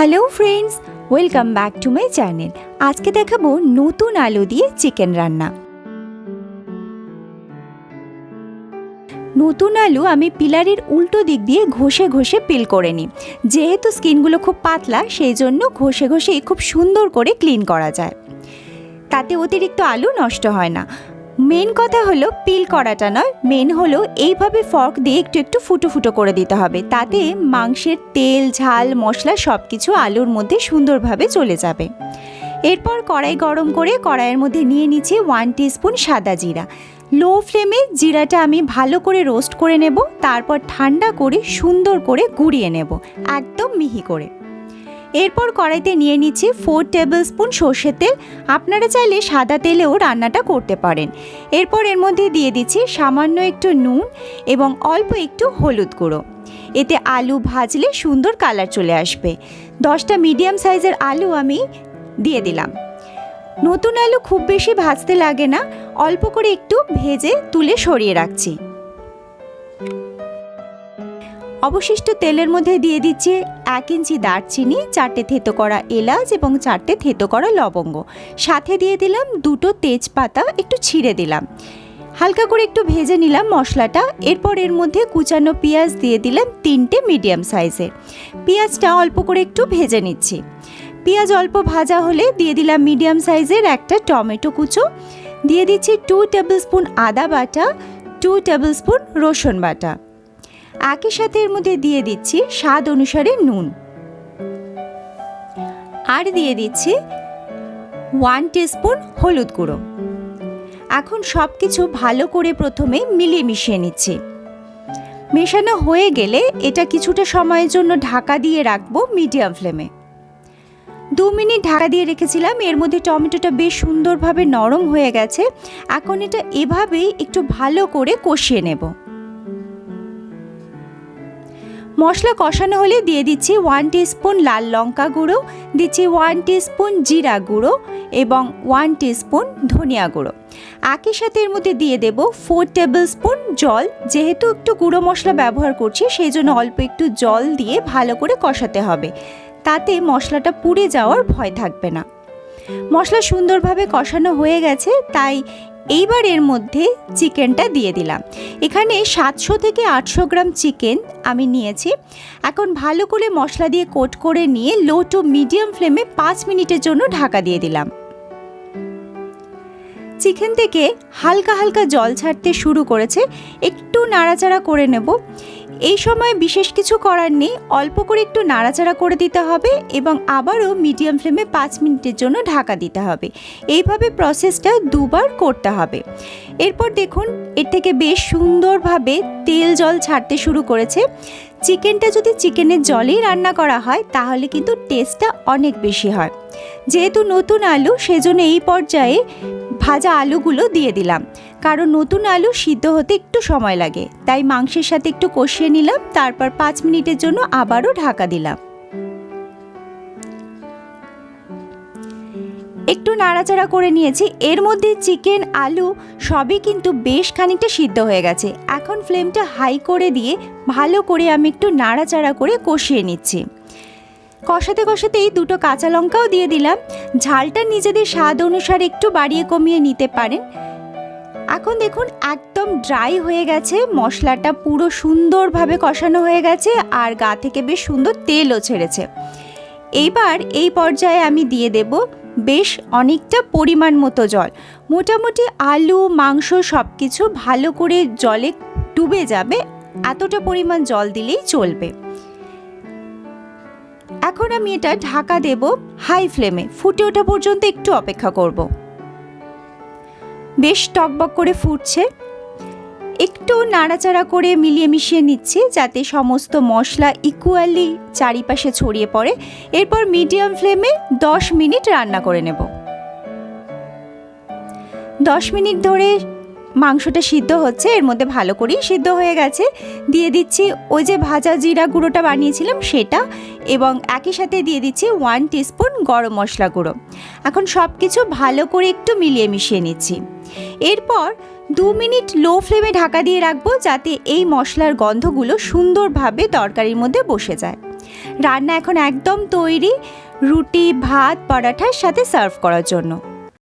Hello friends welcome back to my channel আজকে দেখাবো নতুন আলু দিয়ে চিকেন রান্না। নতুন আলু আমি পিলারের উল্টো দিক দিয়ে ঘষে ঘষে পিল করে নিই। যেহেতু স্কিনগুলো খুব পাতলা, সেই জন্য ঘষে ঘষে খুব সুন্দর করে ক্লিন করা যায়। তাতে অতিরিক্ত আলু নষ্ট হয় না। মেন কথা হলো পিল করাটা নয় মেন হলো এইভাবে ফর্ক দিয়ে একটু একটু ফুটো ফুটো করে দিতে হবে। তাতে মাংসের তেল, ঝাল, মশলা সব কিছু আলুর মধ্যে সুন্দরভাবে চলে যাবে। এরপর কড়াই গরম করে কড়াইয়ের মধ্যে নিয়ে নিচ্ছি ওয়ান টিস্পুন সাদা জিরা। লো ফ্লেমে জিরাটা আমি ভালো করে রোস্ট করে নেব, তারপর ঠান্ডা করে সুন্দর করে গুঁড়িয়ে নেব, একদম মিহি করে। এরপর কড়াইতে নিয়ে নিচ্ছি ফোর টেবিল স্পুন সর্ষের তেল। আপনারা চাইলে সাদা তেলেও রান্নাটা করতে পারেন। এরপর এর মধ্যে দিয়ে দিচ্ছি সামান্য একটু নুন এবং অল্প একটু হলুদ গুঁড়ো। এতে আলু ভাজলে সুন্দর কালার চলে আসবে। দশটা মিডিয়াম সাইজের আলু আমি দিয়ে দিলাম। নতুন আলু খুব বেশি ভাজতে লাগে না, অল্প করে একটু ভেজে তুলে সরিয়ে রাখছি। অবশিষ্ট তেলের মধ্যে দিয়ে দিচ্ছি এক ইঞ্চি দারচিনি, চারটে থেতো করা এলাচ এবং চারটে থেতো করা লবঙ্গ। সাথে দিয়ে দিলাম দুটো তেজপাতা, একটু ছিঁড়ে দিলাম। হালকা করে একটু ভেজে নিলাম মশলাটা। এরপর এর মধ্যে কুচানো পেঁয়াজ দিয়ে দিলাম তিনটে মিডিয়াম সাইজের পেঁয়াজটা অল্প করে একটু ভেজে নিচ্ছি। পেঁয়াজ অল্প ভাজা হলে দিয়ে দিলাম মিডিয়াম সাইজের একটা টমেটো কুচো। দিয়ে দিচ্ছি টু টেবিল স্পুন আদা বাটা, টু টেবিল স্পুন রসুন বাটা। একই সাথে এর মধ্যে দিয়ে দিচ্ছি স্বাদ অনুসারে নুন। আর দিয়ে দিচ্ছি ওয়ান টিস্পুন হলুদ গুঁড়ো। এখন সব কিছু ভালো করে প্রথমে মিলিয়ে মিশিয়ে নিচ্ছি। মেশানো হয়ে গেলে এটা কিছুটা সময়ের জন্য ঢাকা দিয়ে রাখব মিডিয়াম ফ্লেমে। দু মিনিট ঢাকা দিয়ে রেখেছিলাম, এর মধ্যে টমেটোটা বেশ সুন্দরভাবে নরম হয়ে গেছে। এখন এটা এভাবেই একটু ভালো করে কষিয়ে নেব। মশলা কষানো হলে দিয়ে দিচ্ছি ওয়ান স্পুন লাল লঙ্কা গুঁড়ো, দিচ্ছি ওয়ান স্পুন জিরা গুঁড়ো এবং ওয়ান স্পুন ধনিয়া গুঁড়ো। একই সাথে এর মধ্যে দিয়ে দেব ফোর টেবিল স্পুন জল, যেহেতু একটু গুঁড়ো মশলা ব্যবহার করছি, সেই জন্য অল্প একটু জল দিয়ে ভালো করে কষাতে হবে। তাতে মশলাটা পুড়ে যাওয়ার ভয় থাকবে না। মশলা সুন্দরভাবে কষানো হয়ে গেছে, তাই এইবার এর মধ্যে চিকেনটা দিয়ে দিলাম। এখানে সাতশো থেকে আটশো গ্রাম চিকেন আমি নিয়েছি। এখন ভালো করে মশলা দিয়ে কোট করে নিয়ে লো টু মিডিয়াম ফ্লেমে পাঁচ মিনিটের জন্য ঢাকা দিয়ে দিলাম। চিকেন থেকে হালকা হালকা জল ছাড়তে শুরু করেছে, একটু নাড়াচাড়া করে নেব। এই সময় বিশেষ কিছু করার নেই। অল্প করে একটু নাড়াচাড়া করে দিতে হবে এবং আবারও মিডিয়াম ফ্লেমে পাঁচ মিনিটের জন্য ঢাকা দিতে হবে। এইভাবে প্রসেসটা দুবার করতে হবে। এরপর দেখুন, এর থেকে বেশ সুন্দরভাবে তেল জল ছাড়তে শুরু করেছে। চিকেনটা যদি চিকেনের জলেই রান্না করা হয়, তাহলে কিন্তু টেস্টটা অনেক বেশি হয়। যেহেতু নতুন আলু, সেজন্য এই পর্যায়ে ভাজা আলুগুলো দিয়ে দিলাম। কারণ নতুন আলু সিদ্ধ হতে একটু সময় লাগে। তাই মাংসের সাথে একটু কষিয়ে নিলাম, তারপর পাঁচ মিনিটের জন্য আবারও ঢাকা দিলাম। একটু নাড়াচাড়া করে নিয়েছি। এর মধ্যে চিকেন, আলু সবই কিন্তু বেশ খানিকটা সিদ্ধ হয়ে গেছে। এখন ফ্লেমটা হাই করে দিয়ে ভালো করে আমি একটু নাড়াচাড়া করে কষিয়ে নিচ্ছি। কষাতে কষাতেই দুটো কাঁচা লঙ্কাও দিয়ে দিলাম। ঝালটা নিজেদের স্বাদ অনুসারে একটু বাড়িয়ে কমিয়ে নিতে পারেন। এখন দেখুন, একদম ড্রাই হয়ে গেছে, মশলাটা পুরো সুন্দরভাবে কষানো হয়ে গেছে আর গা থেকে বেশ সুন্দর তেলও ছেড়েছে। এইবার এই পর্যায়ে আমি দিয়ে দেব বেশ অনেকটা পরিমাণ মতো জল। মোটামুটি আলু, মাংস সব কিছু ভালো করে জলে ডুবে যাবে, এতটা পরিমাণ জল দিলেই চলবে। এখন আমি এটা ঢাকা দেব হাই ফ্লেমে, ফুটে ওঠা পর্যন্ত একটু অপেক্ষা করব। বেশ টকবক করে ফুটছে। একটু নাড়াচাড়া করে মিলিয়ে মিশিয়ে নিচ্ছি যাতে সমস্ত মশলা ইকুয়ালি চারিপাশে ছড়িয়ে পড়ে। এরপর মিডিয়াম ফ্লেমে দশ মিনিট রান্না করে নেব। দশ মিনিট ধরে মাংসটা সিদ্ধ হচ্ছে, এর মধ্যে ভালো করেই সিদ্ধ হয়ে গেছে। দিয়ে দিচ্ছি ওই যে ভাজা জিরা গুঁড়োটা বানিয়েছিলাম সেটা এবং একই সাথে দিয়ে দিচ্ছি ওয়ান টিস্পুন গরম মশলা গুঁড়ো। এখন সব কিছু ভালো করে একটু মিলিয়ে মিশিয়ে নিচ্ছি। এরপর দু মিনিট লো ফ্লেমে ঢাকা দিয়ে রাখব যাতে এই মশলার গন্ধগুলো সুন্দরভাবে তরকারির মধ্যে বসে যায়। রান্না এখন একদম তৈরি। রুটি, ভাত, পরাঠার সাথে সার্ভ করার জন্য।